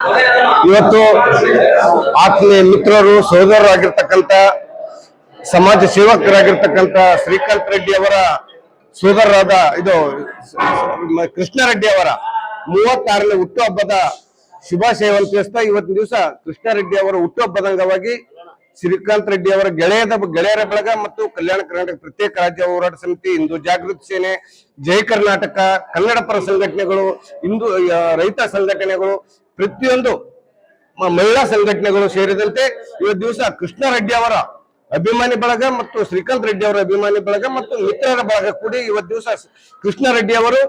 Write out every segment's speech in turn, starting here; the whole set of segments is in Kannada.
ಇವತ್ತು ಆತ್ಮೀಯ ಮಿತ್ರರು, ಸೋದರರಾಗಿರ್ತಕ್ಕಂಥ ಸಮಾಜ ಸೇವಕರಾಗಿರ್ತಕ್ಕಂಥ ಶ್ರೀಕಾಂತ್ ರೆಡ್ಡಿ ಅವರ ಸೋದರರಾದ ಇದು ಕೃಷ್ಣ ರೆಡ್ಡಿ ಅವರ ಮೂವತ್ತಾರನೇ ಹುಟ್ಟುಹಬ್ಬದ ಶುಭಾಶಯವನ್ನು ತಿಳಿಸ್ತಾ ಇವತ್ತಿನ ದಿವಸ ಕೃಷ್ಣ ರೆಡ್ಡಿ ಅವರ ಹುಟ್ಟುಹಬ್ಬದ ಅಂಗವಾಗಿ ಶ್ರೀಕಾಂತ್ ರೆಡ್ಡಿ ಅವರ ಗೆಳೆಯದ ಗೆಳೆಯರ ಬಳಗ ಮತ್ತು ಕಲ್ಯಾಣ ಕರ್ನಾಟಕ ಪ್ರತ್ಯೇಕ ರಾಜ್ಯ ಹೋರಾಟ ಸಮಿತಿ ಹಿಂದೂ ಜಾಗೃತಿ ಸೇನೆ, ಜೈ ಕರ್ನಾಟಕ, ಕನ್ನಡ ಪರ ಸಂಘಟನೆಗಳು ಹಿಂದೂ ರೈತ ಸಂಘಟನೆಗಳು, ಪ್ರತಿಯೊಂದು ಮಹಿಳಾ ಸಂಘಟನೆಗಳು ಸೇರಿದಂತೆ ಇವತ್ತು ದಿವಸ ಕೃಷ್ಣ ರೆಡ್ಡಿ ಅವರ ಅಭಿಮಾನಿ ಬಳಗ ಮತ್ತು ಶ್ರೀಕಾಂತ್ ರೆಡ್ಡಿ ಅವರ ಅಭಿಮಾನಿ ಬಳಗ ಮತ್ತು ಮಿತ್ರರ ಬಳಗ ಕೂಡಿ ಇವತ್ತು ದಿವಸ ಕೃಷ್ಣ ರೆಡ್ಡಿ ಅವರು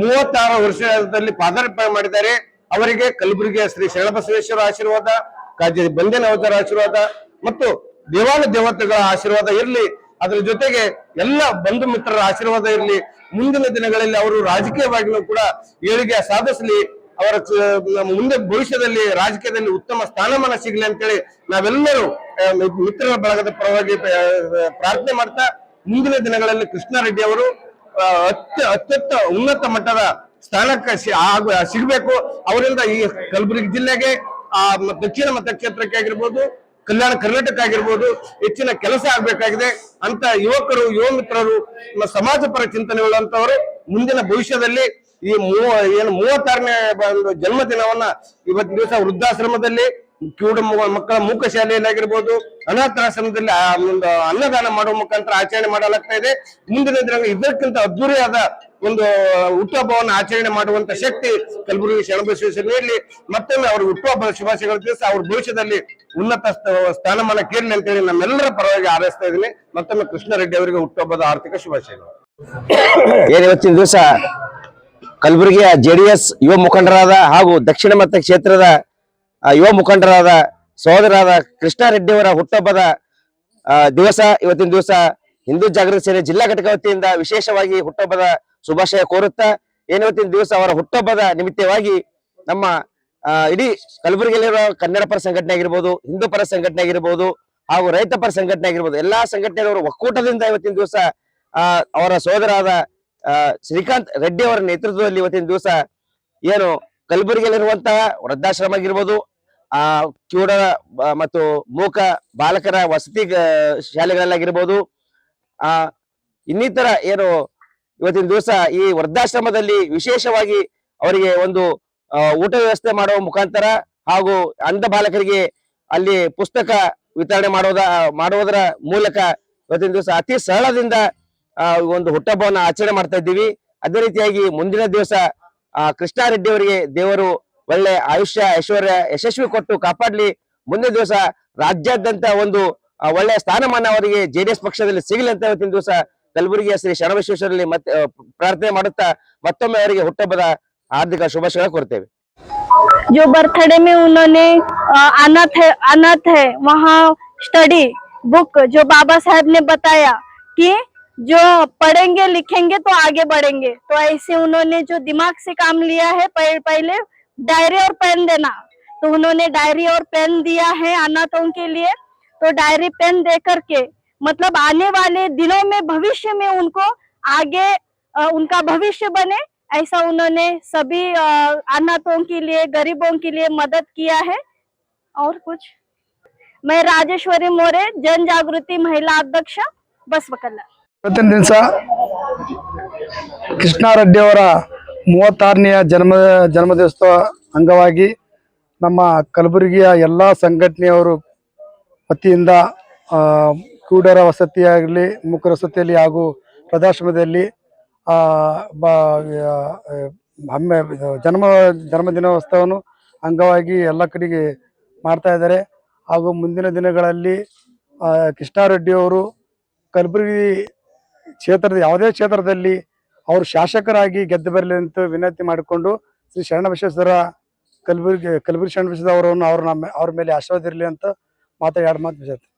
ಮೂವತ್ತಾರು ವರ್ಷದಲ್ಲಿ ಪಾದಾರ್ಪಣೆ ಮಾಡಿದ್ದಾರೆ. ಅವರಿಗೆ ಕಲಬುರಗಿಯ ಶ್ರೀ ಶರಣಬಸವೇಶ್ವರ ಆಶೀರ್ವಾದ, ಕಾಜಿ ಬಂದೇನ ಅವತಾರ ಆಶೀರ್ವಾದ ಮತ್ತು ದೇವಾನ ದೇವತೆಗಳ ಆಶೀರ್ವಾದ ಇರಲಿ. ಅದರ ಜೊತೆಗೆ ಎಲ್ಲ ಬಂಧು ಮಿತ್ರರ ಆಶೀರ್ವಾದ ಇರಲಿ. ಮುಂದಿನ ದಿನಗಳಲ್ಲಿ ಅವರು ರಾಜಕೀಯವಾಗಿಯೂ ಕೂಡ ಏಳಿಗೆ ಸಾಧಿಸಲಿ. ಅವರ ಮುಂದೆ ಭವಿಷ್ಯದಲ್ಲಿ ರಾಜಕೀಯದಲ್ಲಿ ಉತ್ತಮ ಸ್ಥಾನಮಾನ ಸಿಗಲಿ ಅಂತೇಳಿ ನಾವೆಲ್ಲರೂ ಮಿತ್ರರ ಬಳಗದ ಪರವಾಗಿ ಪ್ರಾರ್ಥನೆ ಮಾಡ್ತಾ ಮುಂದಿನ ದಿನಗಳಲ್ಲಿ ಕೃಷ್ಣಾರೆಡ್ಡಿ ಅವರು ಅತ್ಯ, ಅತ್ಯಂತ ಉನ್ನತ ಮಟ್ಟದ ಸ್ಥಾನಕ್ಕೆ ಸಿಗಬೇಕು. ಅವರಿಂದ ಈ ಕಲಬುರಗಿ ಜಿಲ್ಲೆಗೆ, ಆ, ದಕ್ಷಿಣ ಮತಕ್ಷೇತ್ರಕ್ಕೆ ಆಗಿರ್ಬೋದು ಕಲ್ಯಾಣ ಕರ್ನಾಟಕ ಆಗಿರ್ಬೋದು ಹೆಚ್ಚಿನ ಕೆಲಸ ಆಗ್ಬೇಕಾಗಿದೆ ಅಂತ ಯುವಕರು, ಯುವ ಮಿತ್ರರು, ನಮ್ಮ ಸಮಾಜ ಪರ ಚಿಂತನೆ ಉಳ್ಳಂತವರು ಮುಂದಿನ ಭವಿಷ್ಯದಲ್ಲಿ ಈ ಮೂವ, ಏನು ಮೂವತ್ತಾರನೇ ಒಂದು ಜನ್ಮದಿನವನ್ನ ಇವತ್ತಿನ ದಿವಸ ವೃದ್ಧಾಶ್ರಮದಲ್ಲಿ ಕಿವುಡ ಮಕ್ಕಳ ಮೂಕ ಶಾಲೆಯಲ್ಲಿ ಆಗಿರ್ಬೋದು ಅನಾಥಾಶ್ರಮದಲ್ಲಿ ಒಂದು ಅನ್ನದಾನ ಮಾಡುವ ಮುಖಾಂತರ ಆಚರಣೆ ಮಾಡಲಾಗ್ತಾ ಇದೆ. ಮುಂದಿನ ದಿನ ಇದಕ್ಕಿಂತ ಅದ್ದೂರಿಯಾದ ಒಂದು, ಹುಟ್ಟುಹಬ್ಬವನ್ನು ಆಚರಣೆ ಮಾಡುವಂತ ಶಕ್ತಿ ಕಲಬುರಗಿ ಶರಣಬಸವೇಶ್ವರ ನೀಡಲಿ. ಮತ್ತೊಮ್ಮೆ ಅವ್ರ ಹುಟ್ಟುಹಬ್ಬದ ಶುಭಾಶಯಗಳು ತಿಳಿಸಿ, ಅವ್ರ ಭವಿಷ್ಯದಲ್ಲಿ ಉನ್ನತ ಸ್ಥಾನಮಾನ ಕೇರಲಿ ಅಂತೇಳಿ ನಮ್ಮೆಲ್ಲರ ಪರವಾಗಿ ಆರೈಸ್ತಾ ಇದ್ದೀನಿ. ಮತ್ತೊಮ್ಮೆ ಕೃಷ್ಣ ರೆಡ್ಡಿ ಅವರಿಗೆ ಹುಟ್ಟುಹಬ್ಬದ ಆರ್ಥಿಕ ಶುಭಾಶಯಗಳು. ಏನ್ ಇವತ್ತಿನ ದಿವಸ ಕಲಬುರಗಿಯ ಜೆಡಿಎಸ್ ಯುವ ಮುಖಂಡರಾದ ಹಾಗೂ ದಕ್ಷಿಣ ಮತ ಕ್ಷೇತ್ರದ ಯುವ ಮುಖಂಡರಾದ ಸಹೋದರಾದ ಕೃಷ್ಣ ಹುಟ್ಟಹಬ್ಬದ ದಿವಸ, ಇವತ್ತಿನ ದಿವಸ ಹಿಂದೂ ಜಾಗೃತಿ ಸೇನೆ ಜಿಲ್ಲಾ ಘಟಕ ವತಿಯಿಂದ ವಿಶೇಷವಾಗಿ ಹುಟ್ಟಹಬ್ಬದ ಶುಭಾಶಯ ಕೋರುತ್ತಾ ಏನಿವತ್ತಿನ ದಿವಸ ಅವರ ಹುಟ್ಟಹಬ್ಬದ ನಿಮಿತ್ತವಾಗಿ ನಮ್ಮ ಇಡೀ ಕಲಬುರಗಿಯಲ್ಲಿರುವ ಕನ್ನಡ ಪರ ಸಂಘಟನೆ ಆಗಿರ್ಬೋದು, ಹಿಂದೂ ಪರ ಸಂಘಟನೆ ಆಗಿರ್ಬೋದು ಹಾಗೂ ರೈತ ಪರ ಸಂಘಟನೆ ಆಗಿರ್ಬೋದು, ಎಲ್ಲಾ ಸಂಘಟನೆಯವರು ಒಕ್ಕೂಟದಿಂದ ಇವತ್ತಿನ ದಿವಸ ಅವರ ಸಹೋದರಾದ ಶ್ರೀಕಾಂತ್ ರೆಡ್ಡಿ ಅವರ ನೇತೃತ್ವದಲ್ಲಿ ಇವತ್ತಿನ ದಿವಸ ಏನು ಕಲಬುರಗಿಯಲ್ಲಿರುವಂತಹ ವೃದ್ಧಾಶ್ರಮ ಆಗಿರ್ಬೋದು ಆ ಕಿವುಡ ಮತ್ತು ಮೂಕ ಬಾಲಕರ ವಸತಿ ಶಾಲೆಗಳಲ್ಲಾಗಿರ್ಬೋದು ಆ, ಇನ್ನಿತರ ಏನು ಇವತ್ತಿನ ದಿವಸ ಈ ವೃದ್ಧಾಶ್ರಮದಲ್ಲಿ ವಿಶೇಷವಾಗಿ ಅವರಿಗೆ ಒಂದು ಊಟ ವ್ಯವಸ್ಥೆ ಮಾಡುವ ಮುಖಾಂತರ ಹಾಗೂ ಅಂಧ ಬಾಲಕರಿಗೆ ಅಲ್ಲಿ ಪುಸ್ತಕ ವಿತರಣೆ ಮಾಡೋದ ಮಾಡುವುದರ ಮೂಲಕ ಇವತ್ತಿನ ದಿವಸ ಅತಿ ಸರಳದಿಂದ ಒಂದು ಹುಟ್ಟಹಬ್ಬವನ್ನು ಆಚರಣೆ ಮಾಡ್ತಾ ಇದ್ದೀವಿ. ಅದೇ ರೀತಿಯಾಗಿ ಮುಂದಿನ ದಿವಸ, ಆ ಕೃಷ್ಣ ರೆಡ್ಡಿ ಅವರಿಗೆ ದೇವರು ಒಳ್ಳೆ ಆಯುಷ್ಯ ಐಶ್ವರ್ಯ ಯಶಸ್ವಿ ಕೊಟ್ಟು ಕಾಪಾಡ್ಲಿ ಮುಂದಿನ ದಿವಸ ರಾಜ್ಯಾದ್ಯಂತ ಒಂದು ಆ, ಒಳ್ಳೆಯ ಸ್ಥಾನಮಾನ ಅವರಿಗೆ ಜೆಡಿಎಸ್ ಪಕ್ಷದಲ್ಲಿ ಸಿಗಲಿ ಅಂತ ಇವತ್ತಿನ ದಿವಸ ಕಲಬುರಗಿಯ ಶ್ರೀ ಶರಣಬಸವೇಶ್ವರಲ್ಲಿ ಮತ್ತೆ ಆ, ಪ್ರಾರ್ಥನೆ ಮಾಡುತ್ತಾ ಮತ್ತೊಮ್ಮೆ ಅವರಿಗೆ ಹುಟ್ಟಹಬ್ಬದ ಹಾರ್ದಿಕ ಶುಭಾಶಯಗಳು ಕೋರ್ತೇವೆ जो बर्थडे में उन्होंने अ, अनाथ है अनाथ है वहाँ स्टडी बुक जो बाबा साहब ने बताया कि जो पढ़ेंगे लिखेंगे तो आगे बढ़ेंगे तो ऐसे उन्होंने जो दिमाग से काम लिया है पह- पहले डायरी और पेन देना तो उन्होंने डायरी और पेन दिया है अनाथों के लिए तो डायरी पेन दे करके मतलब आने वाले दिनों में भविष्य में उनको आगे अ, उनका भविष्य बने ऐसा उन्होंने सभी अ, अनाथों के लिए गरीबों के लिए मदद किया है और कुछ मैं राजेश्वरी मोरे जन जागृति महिला अध्यक्ष बसवकल्ला ಇವತ್ತಿನ ದಿವಸ ಕೃಷ್ಣಾರೆಡ್ಡಿ ಅವರ ಮೂವತ್ತಾರನೆಯ ಜನ್ಮ ಜನ್ಮದಿವಸದ ಅಂಗವಾಗಿ ನಮ್ಮ ಕಲಬುರಗಿಯ ಎಲ್ಲ ಸಂಘಟನೆಯವರು ವತಿಯಿಂದ ಕೂಡರ ವಸತಿಯಾಗಲಿ ಮುಖರ ವಸತಿಯಲ್ಲಿ ಹಾಗೂ ಪ್ರದಾಶ್ರಮದಲ್ಲಿ ಹಮ್ಮೆ, ಜನ್ಮ, ಜನ್ಮದಿನೋತ್ಸವವನ್ನು ಅಂಗವಾಗಿ ಎಲ್ಲ ಕಡೆಗೆ ಮಾಡ್ತಾ ಇದ್ದಾರೆ. ಹಾಗೂ ಮುಂದಿನ ದಿನಗಳಲ್ಲಿ ಕೃಷ್ಣಾರೆಡ್ಡಿಯವರು ಕಲಬುರಗಿ ಕ್ಷೇತ್ರದ, ಯಾವುದೇ ಕ್ಷೇತ್ರದಲ್ಲಿ ಅವರು ಶಾಸಕರಾಗಿ ಗೆದ್ದು ಬರಲಿ ಅಂತ ವಿನಂತಿ ಮಾಡಿಕೊಂಡು ಶ್ರೀ ಶರಣಬಸವೇಶ್ವರ ಕಲಬುರ್ಗಿ ಶರಣ ಶರಣಬಸವೇಶ್ವರ ಅವರನ್ನು ಅವ್ರ ನಮ್ಮ ಅವ್ರ ಮೇಲೆ ಆಶೀರ್ವಾದ ಇರಲಿ ಅಂತ ಮಾತಾಡಿ ಎರಡು ಮಾತು